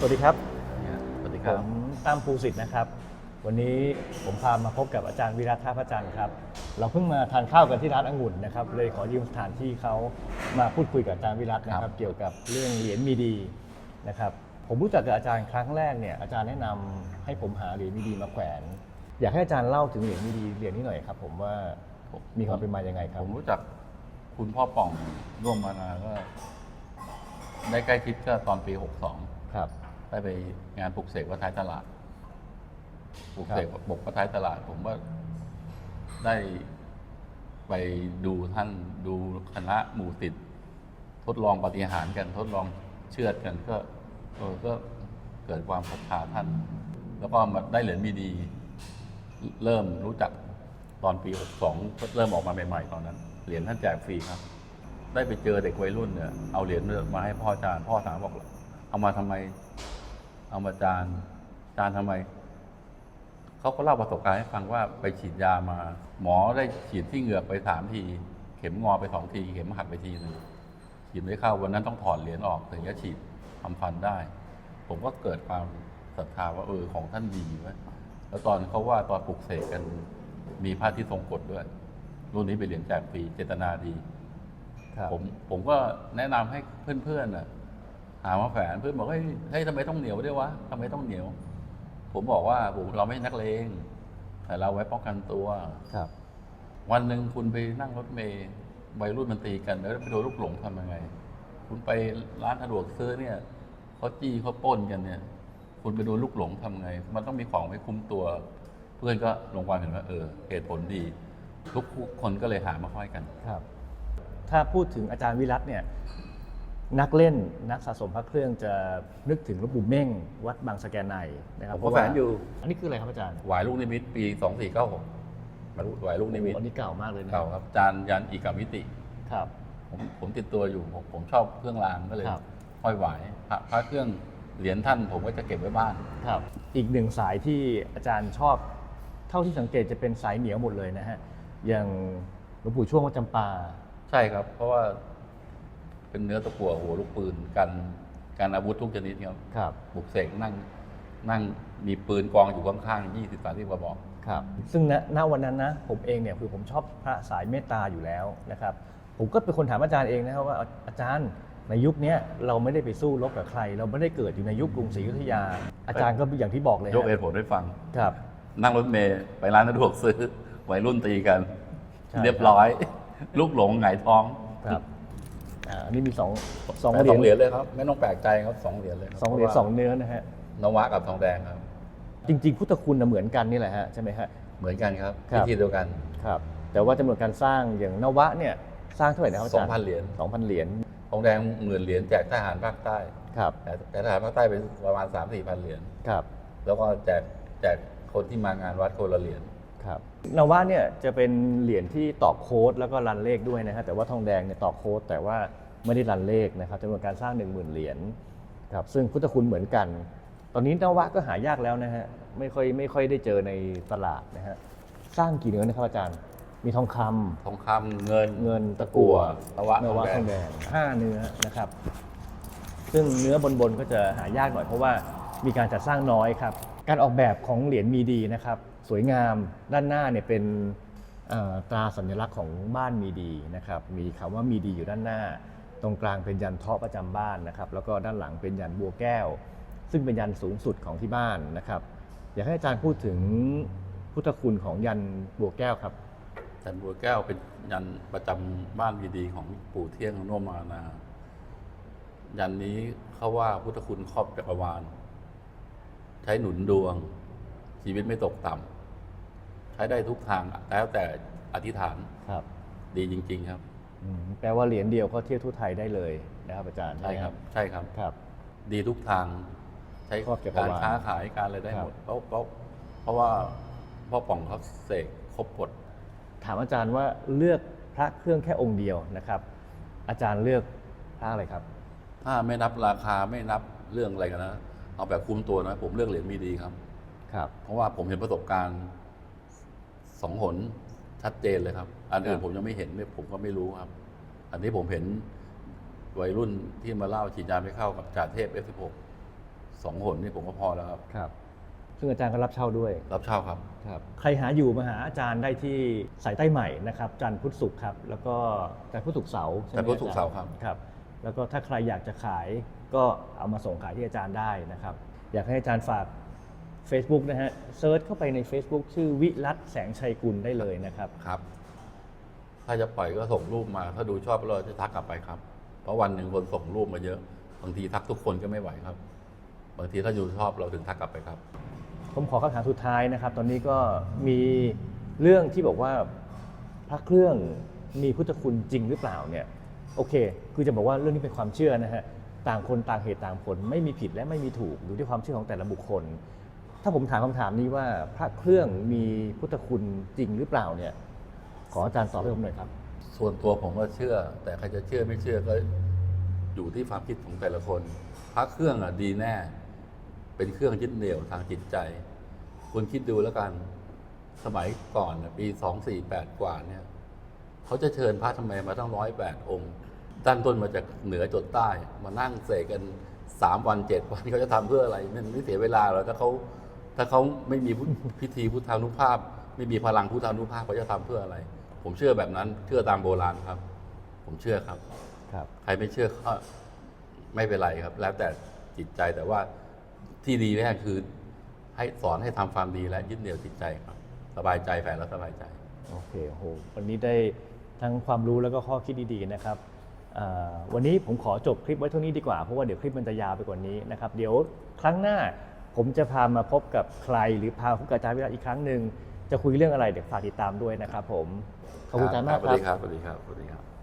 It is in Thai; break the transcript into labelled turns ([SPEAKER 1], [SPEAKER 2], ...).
[SPEAKER 1] สวัสดีครับ
[SPEAKER 2] สวัสดีค
[SPEAKER 1] ผ
[SPEAKER 2] รับ
[SPEAKER 1] มตั้มภูสิทธิ์นะครับ วันนี้ผมพามาพบกับอาจารย์วิรัตท่าพระจันทร์ครับ เราเพิ่งมาทานข้าวกันที่ร้านองุ่นนะครับ เลยขอยืมสถานที่เขามาพูดคุยกับอาจารย์วิรัตนะค
[SPEAKER 2] ครั
[SPEAKER 1] รับ
[SPEAKER 2] บ
[SPEAKER 1] เกี่ยวกับเรื่องเหรียญมีดีนะครับ ผมรู้จักกับอาจารย์ครั้งแรกเนี่ย อาจารย์แนะนำให้ผมหาเหรียญมีดีมาแขวน อยากให้อาจารย์เล่าถึงเหรียญมีดีเหรียญนี้หน่อยครับ ผมว่ามีความเป็นมายังไงครับ
[SPEAKER 2] ผมรู้จักคุณพ่อป่องร่วมมานาก็ ได้ใกล้ชิดก็ตอนปี62
[SPEAKER 1] ครับ
[SPEAKER 2] ได้ไปงานปลุกเสกวัดท้ายตลาดปลุกเสกบกวัดท้ายตลาด ผมว่าได้ไปดูท่านดูคณะหมู่ติด ทดลองปฏิหารย์กัน ทดลองเชื่อดกันก็เออก็เกิดความศรัทธาท่าน แล้วก็มาได้เหรียญมีดี เริ่มรู้จักตอนปี62ก็เริ่มออกมาใหม่ๆตอนนั้น เหรียญท่านแจกฟรีครับ ได้ไปเจอเด็กวัยรุ่นเนี่ยเอาเหรียญมาให้พ่ออาจารย์พ่อถามบอกเอามาทำไม เอามาจานจานทำไม เขาก็เล่าประสบการณ์ให้ฟังว่าไปฉีดยามา หมอได้ฉีดที่เหงือกไปสามที เข็มงอไปสองที เข็มหักไปทีหนึ่งฉีดไม่เข้าวันนั้นต้องถอดเหรียญออกถึงจะฉีดทำฟันได้ ผมก็เกิดความศรัทธาว่าเออของท่านดีไว้ยแล้วตอนเขาว่าตอนปลุกเสกกันมีพระที่ทรงกฎด้วย รุ่นนี้เป็นเหรียญแจกฟรีเจตนาดี
[SPEAKER 1] ครับ
[SPEAKER 2] ผมผมก็แนะนำให้เพื่อนๆน่ะ หามาแฝนเพื่อนบอกเฮ้ยเฮ้ยทำไมต้องเหนียวด้วยวะทำไมต้องเหนียว ผมบอกว่าผมเราไม่ใช่นักเลงแต่เราไว้ป้องกันตัว
[SPEAKER 1] ครับ
[SPEAKER 2] วันหนึ่งคุณไปนั่งรถเมย์วัยรุ่นมันตีกัน แล้วไปโดนลูกหลงทำยังไง คุณไปร้านสะดวกซื้อเนี่ยเขาจี้เขาปล้นกันเนี่ย คุณไปโดนลูกหลงทำไง มันต้องมีของไว้คุ้มตัว เพื่อนก็ลงความเห็นว่าเออเหตุผลดีทุกคนก็เลยหามาห้อยกัน
[SPEAKER 1] ครับ ถ้าพูดถึงอาจารย์วิรัตเนี่ย นักเล่นนักสะสมพระเครื่องจะนึกถึงหลวงปู่เม่ง วัดบางสะแกนในนะครับ
[SPEAKER 2] ผมก็แฝนอยู่
[SPEAKER 1] อันนี้คืออะไรครับอาจารย์
[SPEAKER 2] หวายลูกนิมิตปีสองสี่เก้าหกหวายลูกนิมิต
[SPEAKER 1] โอ้อันนี้เก่ามากเลยนะ
[SPEAKER 2] เก่าครับจานยันอีกามิติ
[SPEAKER 1] ครับ
[SPEAKER 2] ผมผมติดตัวอยู่ผมผมชอบเครื่องรางก็เลย
[SPEAKER 1] ครับ
[SPEAKER 2] ห้อยหวายพระพระเครื่องเหรียญท่าน ผมก็จะเก็บไว้บ้าน
[SPEAKER 1] ครับ อีกหนึ่งสายที่อาจารย์ชอบ เท่าที่สังเกตจะเป็นสายเหนียวหมดเลยนะฮะอย่างหลวงปู่ช่วงวัดจำปา
[SPEAKER 2] ใช่ครับ เพราะว่า เป็นเนื้อตะกั่วหัวลูกปืนกันการอาวุธทุกชนิดครับ
[SPEAKER 1] ครับ
[SPEAKER 2] บุกเสกนั่งนั่งมีปืนกองอยู่ข้างๆยี่สิบสามสิบกระบอก
[SPEAKER 1] ครับ ซึ่งณณวันนั้นนะผมเองเนี่ยคือผมชอบพระสายเมตตาอยู่แล้วนะครับ ผมก็เป็นคนถามอาจารย์เองนะครับว่าอาจารย์ในยุคเนี้ยเราไม่ได้ไปสู้รบกับใคร เราไม่ได้เกิดอยู่ในยุคกรุงศรีอยุธยา อาจารย์ก็อย่างที่บอกเลย
[SPEAKER 2] ยกเห
[SPEAKER 1] ฮะ
[SPEAKER 2] ตุผลให้ฟัง
[SPEAKER 1] ครับ
[SPEAKER 2] นั่งรถเมย์ไปร้านสะดวกซื้อวัยรุ่นตีกัน
[SPEAKER 1] ใช่
[SPEAKER 2] เรียบร้อย ลูกหลงหงายท้อง
[SPEAKER 1] ครับ อ่าอันนี้มีสองสอง
[SPEAKER 2] แต่
[SPEAKER 1] เหรียญ
[SPEAKER 2] เหรียญเลยครับ ไม่ต้องแปลกใจครับสองเหรียญเลยคบ
[SPEAKER 1] สองเหรียญ
[SPEAKER 2] พาะว่า
[SPEAKER 1] สองเนื้อนะฮะ
[SPEAKER 2] นวะกับทองแดงครับ
[SPEAKER 1] จริง ๆ พุทธคุณน่ะเหมือนกันนี่แหละฮะใช่ไหมฮะ
[SPEAKER 2] เหมือนกันครับ
[SPEAKER 1] ครับ
[SPEAKER 2] วิธีเดียวกัน
[SPEAKER 1] ครับ แต่ว่าจำนวนการสร้างอย่างนวะเนี่ยสร้างเท่าไหร่นะครับอาจารย์
[SPEAKER 2] 2,000เหรียญ
[SPEAKER 1] สองพันเหรียญ
[SPEAKER 2] ทองแดงหมื่นเหรียญแจกทหารภาคใต้
[SPEAKER 1] ครับ
[SPEAKER 2] แต่แต่ทหารภาคใต้เป็นประมาณ3 4มสี่พันเหรียญ
[SPEAKER 1] ครับ
[SPEAKER 2] แล้วก็แจกแจกคนที่มางานวัดคนละเหรียญ
[SPEAKER 1] ครับนวะเนี่ยจะเป็นเหรียญที่ตอกโค้ดแล้วก็รันเลขด้วยนะฮะแต่ว่าทองแดงเนี่ยตอกโค้ดแต่ว่าไม่ได้รันเลขนะครับจำนวนการสร้าง 1 0,000 เหรียญครับซึ่งพุทธคุณเหมือนกัน ตอนนี้นวะก็หายากแล้วนะฮะไม่ค่อยไม่ค่อยได้เจอในตลาดนะฮะสร้างกี่เนื้อนะครับอาจารย์ มีทองคำ
[SPEAKER 2] ทองคำเงิน
[SPEAKER 1] เงินตะกั่วน
[SPEAKER 2] วะ
[SPEAKER 1] นวะ
[SPEAKER 2] ท
[SPEAKER 1] ท
[SPEAKER 2] อ
[SPEAKER 1] องง
[SPEAKER 2] แด
[SPEAKER 1] แด
[SPEAKER 2] ง
[SPEAKER 1] ง ห้าเนื้อนะครับ ซึ่งเนื้อบนบนๆก็จะหายากหน่อยเพราะว่ามีการจัดสร้างน้อยครับ การออกแบบของเหรียญมีดีนะครับ สวยงามด้านหน้าเนี่ยเป็นตราสัญลักษณ์ของบ้านมีดีนะครับมีคำว่ามีดีอยู่ด้านหน้า ตรงกลางเป็นยันทาะประจำบ้านนะครับแล้วก็ด้านหลังเป็นยันบัวแก้ว ซึ่งเป็นยันสูงสุดของที่บ้านนะครับ อยากให้อาจารย์พูดถึงพุทธคุณของยันบัวแก้วครับ
[SPEAKER 2] จันบัวแก้วเป็นยันประจำบ้านมีดีของปู่เที่ยงโนมานายันนี้เขาว่าพุทธคุณครอบจักรวาลใช้หนุนดวง ชีวิตไม่ตกต่ำ ช้ได้ทุกทางแล้วแต่อธิษฐาน
[SPEAKER 1] ครับ
[SPEAKER 2] ดีจริง ๆ ครับ
[SPEAKER 1] อืมแปลว่าเหรียญเดียวก็เที่ยวทั่วไทยได้เลยนะครับอาจารย์
[SPEAKER 2] ใช่ครับ ใช่ครับ
[SPEAKER 1] ครับ
[SPEAKER 2] ดีทุกทาง ใช้
[SPEAKER 1] ครอบจักร
[SPEAKER 2] การ
[SPEAKER 1] วาล
[SPEAKER 2] ค้าขายการอะไรได้
[SPEAKER 1] ครับ
[SPEAKER 2] หมดเพราะเพราะเพราะว่าพ่อป่องเขาเสกครบกฎ
[SPEAKER 1] ถามอาจารย์ว่าเลือกพระเครื่องแค่องค์เดียวนะครับ อาจารย์เลือกพระอะไรครับ
[SPEAKER 2] ถ้าไม่นับราคาไม่นับเรื่องอะไรกันนะเอาแบบคุ้มตัวนะผมเลือกเหรียญมีดีครับ
[SPEAKER 1] ครับ
[SPEAKER 2] เพราะว่าผมเห็นประสบการณ์ สองหนชัดเจนเลยครับ อันอื่
[SPEAKER 1] คนรับ
[SPEAKER 2] ผมยังไม่เห็นเนี่ยผมก็ไม่รู้ครับ อันนี้ผมเห็นวัยรุ่นที่มาเล่าฉีดยาไม่เข้ากับจ่าเทพ F16 สองหนนี่ผมก็พอแล้วครับ
[SPEAKER 1] ครับ ซึ่งอาจารย์ก็รับเช่าด้วย
[SPEAKER 2] รับเช่าครับ
[SPEAKER 1] ครับ ใครหาอยู่มาหาอาจารย์ได้ที่สายใต้ใหม่นะครับจันทร์พุธศุกร์ครับ แล้วก็จันทร์พุธศุกร์เสาร์ใช่ไหม
[SPEAKER 2] จันทร์พุธศุกร์
[SPEAKER 1] อจ
[SPEAKER 2] เสาร์ครับ
[SPEAKER 1] ครับ แล้วก็ถ้าใครอยากจะขายก็เอามาส่งขายที่อาจารย์ได้นะครับ อยากให้อาจารย์ฝาก Facebook นะฮะเซิร์ชเข้าไปใน Facebook ชื่อวิรัตแสงชัยกุลได้เลยนะครับ
[SPEAKER 2] ครับ ถ้าจะปล่อยก็ส่งรูปมา ถ้าดูชอบเราจะทักกลับไปครับ เพราะวันหนึ่งคนส่งรูปมาเยอะ บางทีทักทุกคนก็ไม่ไหวครับ บางทีถ้าดูชอบเราถึงทักกลับไปครับ
[SPEAKER 1] ผมขอคำถามสุดท้ายนะครับ ตอนนี้ก็มีเรื่องที่บอกว่าพระเครื่องมีพุทธคุณจริงหรือเปล่าเนี่ย โอเค คือจะบอกว่าเรื่องนี้เป็นความเชื่อนะฮะ ต่างคนต่างเหตุต่างผลไม่มีผิดและไม่มีถูกอยู่ที่ความเชื่อของแต่ละบุคคล ถ้าผมถามคำถามนี้ว่าพระเครื่องมีพุทธคุณจริงหรือเปล่าเนี่ย ขออาจารย์ตอบให้ผมหน่อยครับ
[SPEAKER 2] ส่วนตัวผมก็เชื่อ แต่ใครจะเชื่อไม่เชื่อก็อยู่ที่ความคิดของแต่ละคนพระเครื่องอะดีแน่ เป็นเครื่องยึดเหนี่ยวทางจิตใจ คุณคิดดูแล้วกัน สมัยก่อนน่ะปีสองสี่แปดกว่าเนี่ยเขาจะเชิญพระทำไมมาตั้งร้อยแปดองค์ตั้งต้นมาจากเหนือจดใต้ มานั่งเสกกันสามวันเจ็ดวันเขาจะทำเพื่ออะไรมันไม่เสียเวลาหรอกถ้าเขา ถ้าเขาไม่มีพุทธพิธีพุทธานุภาพ ไม่มีพลังพุทธานุภาพเขาจะทำเพื่ออะไร ผมเชื่อแบบนั้น เชื่อตามโบราณครับ ผมเชื่อครับ
[SPEAKER 1] ครับ
[SPEAKER 2] ใครไม่เชื่อก็ไม่เป็นไรครับ แล้วแต่จิตใจแต่ว่าที่ดีแรกคือ ให้สอนให้ทำความดีและยึดเหนี่ยวจิตใจครับ สบายใจแฝงแล้วสบายใจ
[SPEAKER 1] โอเคโอ้โหวันนี้ได้ทั้งความรู้แล้วก็ข้อคิดดีๆนะครับอ่าวันนี้ผมขอจบคลิปไว้เท่านี้ดีกว่า เพราะว่าเดี๋ยวคลิปมันจะยาวไปกว่านี้นะครับ เดี๋ยวครั้งหน้า ผมจะพามาพบกับใคร หรือพาพบกับอาจารย์วิรัตอีกครั้งหนึ่งจะคุยเรื่องอะไรเดี๋ยวฝากติดตามด้วยนะครับผมขอบคุณอาจารย์มากค
[SPEAKER 2] วัส
[SPEAKER 1] วัส
[SPEAKER 2] ดีครับสวัสดีครับสวัสดีครับ